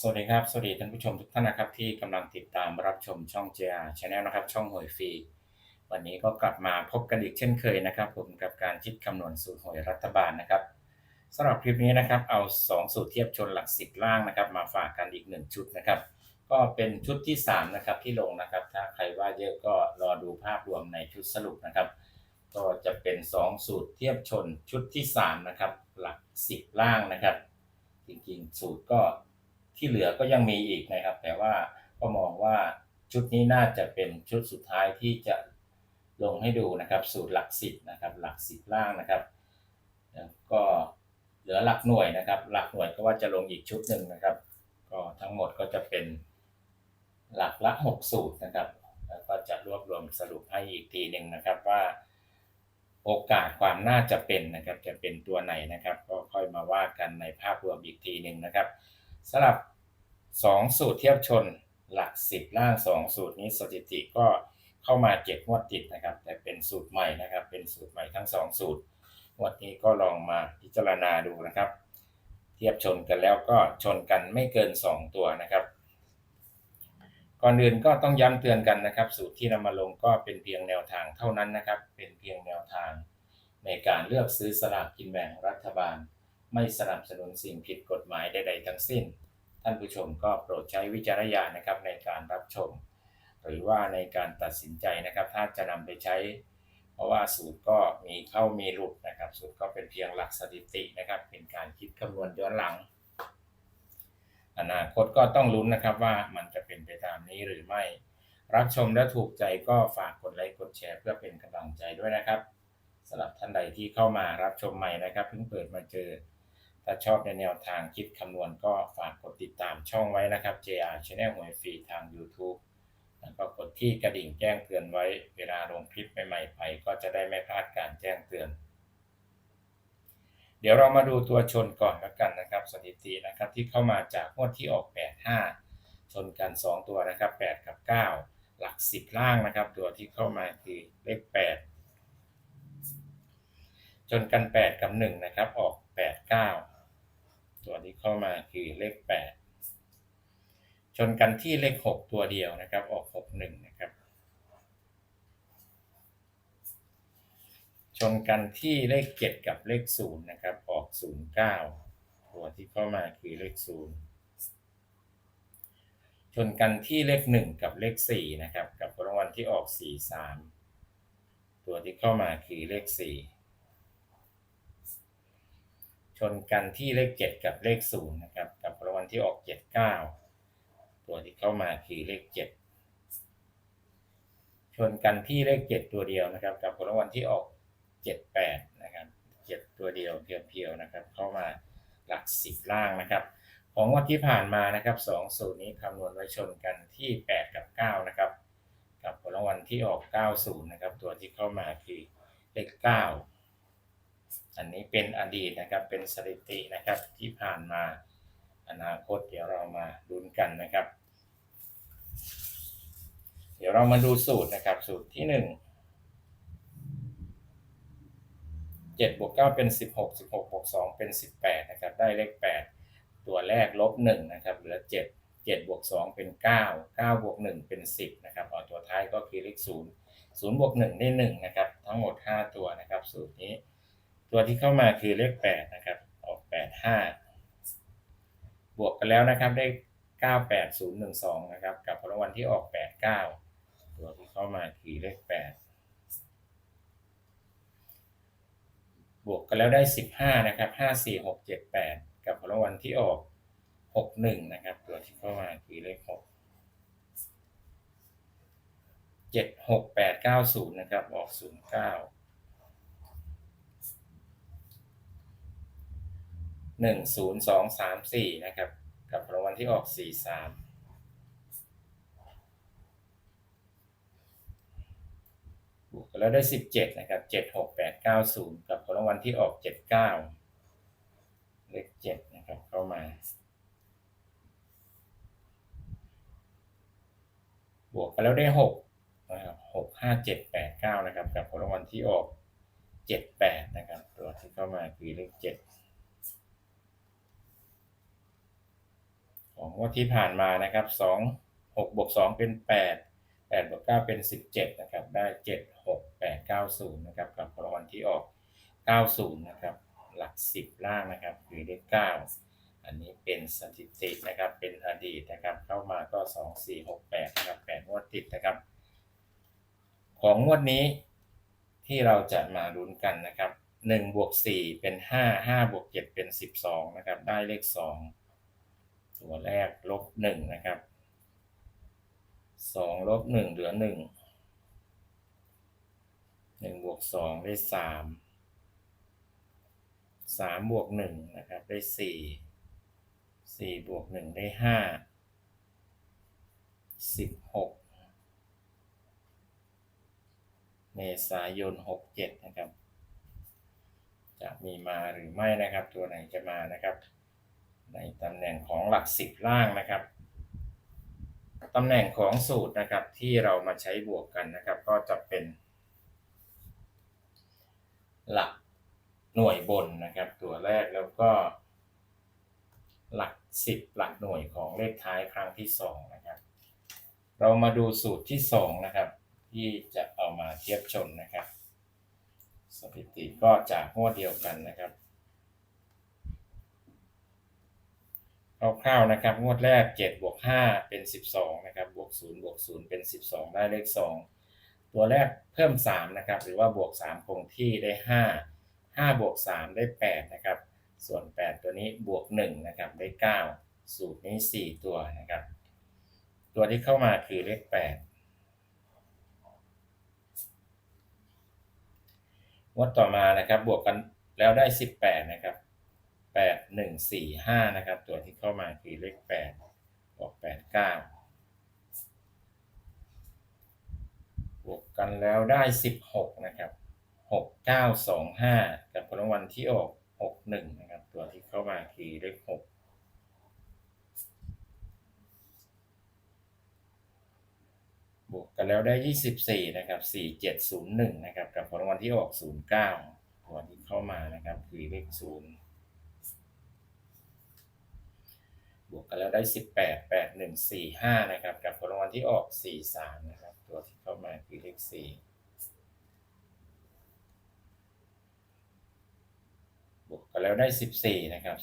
สวัสดีครับ สวัสดีท่านผู้ชมทุกท่านนะครับ ที่กำลังติดตามรับชมช่อง JR Channel นะครับ ช่องหวยฟรี วันนี้ก็กลับมาพบกันอีกเช่นเคยนะครับ ผมกับการคิดคำนวณสูตรหวยรัฐบาลนะครับสำหรับคลิปนี้นะครับเอา 2 สูตรเทียบชนหลักสิบล่างนะครับ มาฝากกันอีก 1 ชุดนะครับ ก็เป็นชุดที่ 3 นะครับที่ลงนะครับ ถ้าใครว่าเยอะก็รอดูภาพรวมในชุดสรุปนะครับ ก็จะเป็น 2 สูตรเทียบชนชุดที่ 3 นะครับ หลัก 10 ล่างนะครับ จริงๆ สูตรก็ ที่เหลือก็ยังมีอีกนะครับ แต่ว่าก็มองว่าชุดนี้น่าจะเป็นชุดสุดท้ายที่จะลงให้ดูนะครับ สูตรหลักสิบนะครับ หลักสิบล่างนะครับ ก็เหลือหลักหน่วยนะครับ หลักหน่วยก็ว่าจะลงอีกชุดหนึ่งนะครับ ก็ทั้งหมดก็จะเป็นหลักละหกสูตรนะครับแล้วก็จะรวบรวมสรุปให้อีกทีหนึ่งนะครับว่าโอกาสความน่าจะเป็นนะครับ จะเป็นตัวไหนนะครับ ก็ค่อยมาว่ากันในภาพรวมอีกทีหนึ่งนะครับ สำหรับ 2 สูตรเทียบชนหลัก 10 ล่าง 2 สูตรนี้สถิติก็เข้ามาเจ็ดงวดติดนะครับ แต่เป็นสูตรใหม่นะครับ เป็นสูตรใหม่ทั้ง 2 สูตรงวดนี้ก็ลองมาพิจารณาดูนะครับ เทียบชนกันแล้วก็ชนกันไม่เกิน 2 ตัวนะครับก่อนอื่นก็ต้องย้ำเตือนกันนะครับ สูตรที่นำมาลงก็เป็นเพียงแนวทางเท่านั้นนะครับ เป็นเพียงแนวทางในการเลือกซื้อสลากกินแบ่งรัฐบาล ไม่สนับสนุนสิ่งผิดกฎหมายใด ๆ ทั้งสิ้น ท่านผู้ชมก็โปรดใช้วิจารณญาณนะครับในการรับชม หรือว่าในการตัดสินใจนะครับถ้าจะนำไปใช้ เพราะว่าสูตรก็มีเข้ามีหลุดนะครับ สูตรก็เป็นเพียงหลักสถิตินะครับ เป็นการคิดคำนวณย้อนหลัง อนาคตก็ต้องลุ้นนะครับว่ามันจะเป็นไปตามนี้หรือไม่ รับชมและถูกใจก็ฝากกดไลค์กดแชร์ เพื่อเป็นกำลังใจด้วยนะครับสำหรับท่านใดที่เข้ามารับชมใหม่นะครับเพิ่งเปิดมาเจอ ถ้าชอบในแนวทางคิดคำนวณก็ฝากกดติดตามช่องไว้นะครับ JR Channel หวยฟรีทาง YouTube แล้วก็กดที่กระดิ่งแจ้งเตือนไว้ เวลาลงคลิปใหม่ๆไป ก็จะได้ไม่พลาดการแจ้งเตือน เดี๋ยวเรามาดูตัวชนก่อนแล้วกันนะครับ สถิตินะครับที่เข้ามาจากงวดที่ออก 85 ชนกัน 2 ตัวนะครับ 8 กับ 9 หลัก 10 ล่างนะครับ ตัวที่เข้ามาคือเลข8จนกัน 8 กับ 1 นะครับ ออก 8 9 ตัวที่เข้ามาคือเลข 8 ชนกันที่เลข 6 ตัวเดียวนะครับ ออก 6 1 นะครับ ชนกันที่เลข 7 กับเลข 0 นะครับ ออก 0 9 ตัวที่เข้ามาคือเลข 0 ชนกันที่เลข 1 กับเลข 4 นะครับ กับรางวัลที่ออก 4 3 ตัวที่เข้ามาคือเลข 4 ชนกันที่เลข 7 กับเลข0นะครับกับรางวัลที่ออก 7 9 ตัวที่เข้ามาคือเลข 7 ชนกันที่เลข 7 ตัวเดียวนะครับ กับรางวัลที่ออก 7 8 นะครับ 7 ตัวเดียวเพียวๆนะครับ เข้ามาหลัก 10 ล่างนะครับ ของวันที่ผ่านมานะครับ2สูตรนี้คำนวณไว้ชนกันที่ 8 กับ 9 นะครับ กับผลรางวัลที่ออก 90 นะครับ ตัวที่เข้ามาคือเลข 9 อันนี้เป็นอดีตนะครับเป็นสถิตินะครับที่ผ่านมาอนาคตเดี๋ยวเรามาลุ้นกันนะครับ เดี๋ยวเรามาดูสูตรนะครับสูตรที่หนึ่งเจ็ดบวกเก้าเป็นสิบหกสิบหกบวกสองเป็นสิบแปดนะครับได้เลขแปดตัวแรกลบหนึ่งนะครับเหลือเจ็ดเจ็ดบวกสองเป็นเก้าเก้าบวกหนึ่งเป็นสิบนะครับเอาตัวท้ายก็คือเลขศูนย์ศูนย์บวกหนึ่งได้หนึ่งนะครับทั้งหมดห้าตัวนะครับสูตรนี้ ตัวที่เข้ามาคือเลขแปดนะครับ ออกแปดห้าบวกกันแล้วนะครับได้เก้าแปดศูนย์หนึ่งสองนะครับ กับรางวัลที่ออกแปดเก้าตัวที่เข้ามาคือเลขแปดบวกกันแล้วได้สิบห้านะครับห้าสี่หกเจ็ดแปดกับรางวัลที่ออกหกหนึ่งนะครับ ตัวที่เข้ามาคือเลขหกเจ็ดหกแปดเก้าศูนย์นะครับ ออกศูนย์เก้า หนึ่งศูนย์สองสามสี่นะครับ กับรางวัลที่ออกสี่สามบวกกันแล้วได้สิบเจ็ดนะครับเจ็ดหกแปดเก้าศูนย์กับรางวัลที่ออกเจ็ดเก้าเลขเจ็ดนะครับเข้ามา บวกกันแล้วได้หกนะครับหกห้าเจ็ดแปดเก้านะครับ กับรางวัลที่ออกเจ็ดแปดนะครับ ตัวที่เข้ามาคือเลขเจ็ด ของงวดที่ผ่านมานะครับสองหกบวกสองเป็นแปดแปดบวกเก้าเป็นสิบเจ็ดนะครับ ได้เจ็ดหกแปดเก้าศูนย์นะครับกับรางวัลที่ออกเก้าศูนย์นะครับ หลักสิบล่างนะครับคือเลขเก้าอันนี้เป็นสถิตินะครับ เป็นอดีตนะครับ เข้ามาก็สองสี่หกแปดนะครับแปดงวดติดนะครับ ของงวดนี้ที่เราจะมาลุ้นกันนะครับหนึ่งบวกสี่เป็นห้าห้าบวกเจ็ดเป็นสิบสองนะครับ ได้เลขสอง ตัวแรกลบหนึ่งนะครับสองลบหนึ่งเหลือหนึ่งหนึ่งบวกสองได้สามสามบวกหนึ่งนะครับได้สี่สี่บวกหนึ่งได้ห้าสิบหกเมษายน67นะครับ จะมีมาหรือไม่นะครับ ตัวไหนจะมานะครับ ในตำแหน่งของหลักสิบล่างนะครับตำแหน่งของสูตรนะครับที่เรามาใช้บวกกันนะครับ ก็จะเป็น หลักหน่วยบนนะครับ ตัวแรกแล้วก็ หลักสิบหลักหน่วยของเลขท้ายครั้งที่สองนะครับเรามาดูสูตรที่สองนะครับ ที่จะเอามาเทียบชนนะครับ สถิติก็จากงวดเดียวกันนะครับ คร่าวๆนะครับ งวดแรก 7 บวก 5 เป็น 12 นะครับ บวก 0 บวก 0 เป็น 12 ได้เลข 2 ตัวแรกเพิ่ม 3 นะครับ หรือว่าบวก 3 คงที่ได้ 5 5 บวก 3 ได้ 8 นะครับ ส่วน 8 ตัวนี้บวก 1 นะครับ ได้ 9 สูตรนี้ 4 ตัวนะครับ ตัวที่เข้ามาคือเลข 8 งวดต่อมานะครับ บวกกันแล้วได้ 18 นะครับ 8 1 4 5 นะครับ ตัวที่เข้ามาคือเลข8บวก8 9 บวกกันแล้วได้ 16 นะครับ 6 9 2 5 กับผลรางวัลที่ออก 61 นะครับ ตัวที่เข้ามาคือเลข 6บวกกันแล้วได้ 24 นะครับ 4701 นะครับ กับผลรางวัลที่ออก 09 ตัวที่เข้ามานะครับ คือเลข 0 บวกกันแล้วได้ 18 8145 นะครับ กับผลรางวัลที่ออก 43 นะครับ ตัวที่เข้ามาคือเลข4บวกกันแล้วได้ 14 นะครับ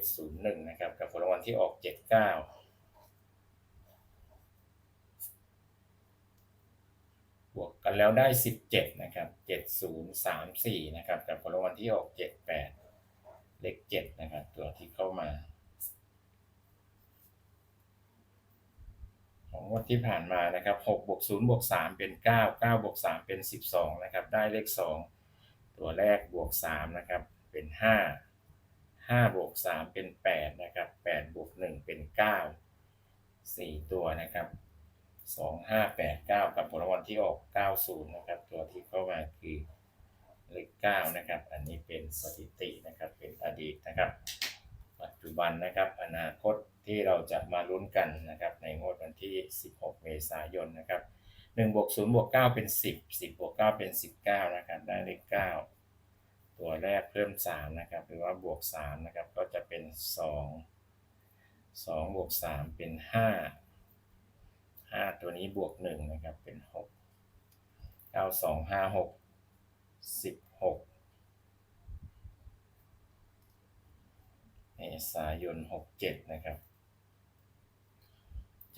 4701 นะครับ กับผลรางวัลที่ออก 79บวกกันแล้วได้ 17 นะครับ 7034 นะครับ กับผลรางวัลที่ออก 78 เลข 7 นะครับ ตัวที่เข้ามา ของงวดที่ผ่านมานะครับ6บวก0บวก3เป็น 9 9บวก3เป็น 12นะครับได้เลข 2 ตัวแรกบวก3นะครับเป็น 5 5บวก3เป็น8นะครับ8บวก1เป็น 9 4 ตัวนะครับ2589 กับผลรางวัลที่ออก 90นะครับตัวที่เข้ามาคือเลข9นะครับอันนี้เป็นสถิตินะครับเป็นอดีตนะครับ ปัจจุบันนะครับอนาคต ที่เราจะมาลุ้นกันนะครับในงวดวันที่ 16 เมษายนนะครับ1บวก0บวก9เป็น 10 10บวก9เป็น 19นะครับได้เลข9ตัวแรกเพิ่ม3นะครับหรือว่าบวก3นะครับก็จะเป็น 2 2บวก3เป็น 5 5 ตัวนี้บวก1นะครับเป็น 6 9 2 5 6 16เมษายน 67 นะครับ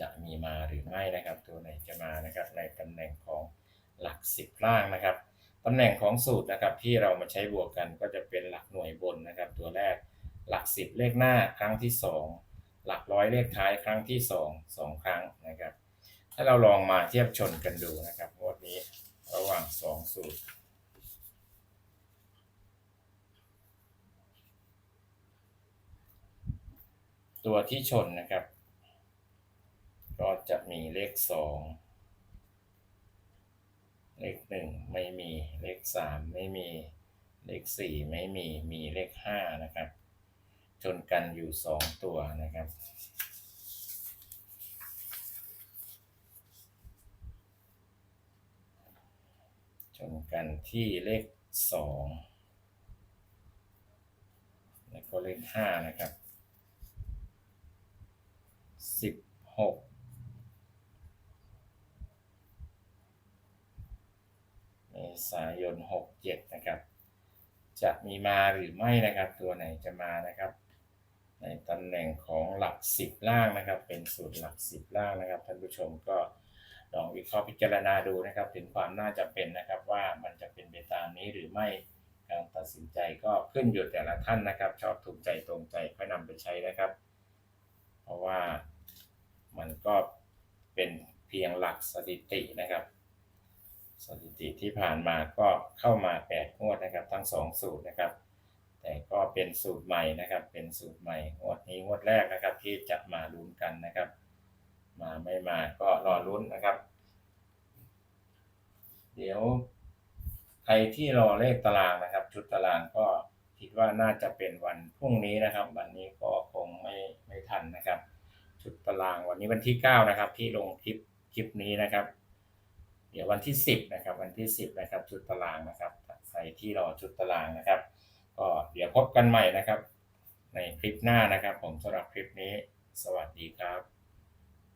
จะมีมาหรือไม่นะครับ ตัวไหนจะมานะครับในตำแหน่งของหลัก 10 ล่างนะครับตำแหน่งของสูตรนะครับที่เรามาใช้บวกกันก็จะเป็นหลักหน่วยบนนะครับ ตัวแรกหลัก 10 เลขหน้าครั้งที่ 2 หลักร้อยเลขท้ายครั้งที่ 2 2 ครั้งนะครับ ถ้าเราลองมาเทียบชนกันดูนะครับงวดนี้ระหว่าง 2 สูตรตัวที่ชนนะครับ จะมีเลขสองเลขหนึ่งไม่มีเลขสามไม่มีเลขสี่ไม่มีมีเลขห้านะครับ ชนกันอยู่สองตัวนะครับชนกันที่เลขสองแล้วก็เลขห้านะครับสิบหกเม ษายนหกเจ็ดนะครับ จะมีมาหรือไม่นะครับ ตัวไหนจะมานะครับ ในตำแหน่งของหลักสิบล่างนะครับ เป็นสูตรหลักสิบล่างนะครับท่านผู้ชมก็ลองวิเคราะห์พิจารณาดูนะครับ ถึงความน่าจะเป็นนะครับว่ามันจะเป็นไปตามนี้หรือไม่การตัดสินใจก็ขึ้นอยู่แต่ละท่านนะครับ ชอบถูกใจตรงใจค่อยนำไปใช้นะครับ เพราะว่ามันก็เป็นเพียงหลักสถิตินะครับ สถิติที่ผ่านมาก็เข้ามา8งวดนะครับ ทั้ง 2 สูตรนะครับ แต่ก็เป็นสูตรใหม่นะครับ เป็นสูตรใหม่งวดนี้งวดแรกนะครับที่จะมาลุ้นกันนะครับ มาไม่มาก็รอลุ้นนะครับ เดี๋ยวใครที่รอเลขตารางนะครับ ชุดตารางก็คิดว่าน่าจะเป็นวันพรุ่งนี้นะครับ วันนี้ก็คงไม่ไม่ทันนะครับ ชุดตารางวันนี้วันที่ 9 นะครับ ที่ลงคลิปคลิปนี้นะครับ เดี๋ยววันที่ 10นะครับวันที่ 10นะครับชุดตารางนะครับใครที่รอชุดตารางนะครับ ก็เดี๋ยวพบกันใหม่นะครับ ในคลิปหน้านะครับ ผมสำหรับคลิปนี้ สวัสดีครับ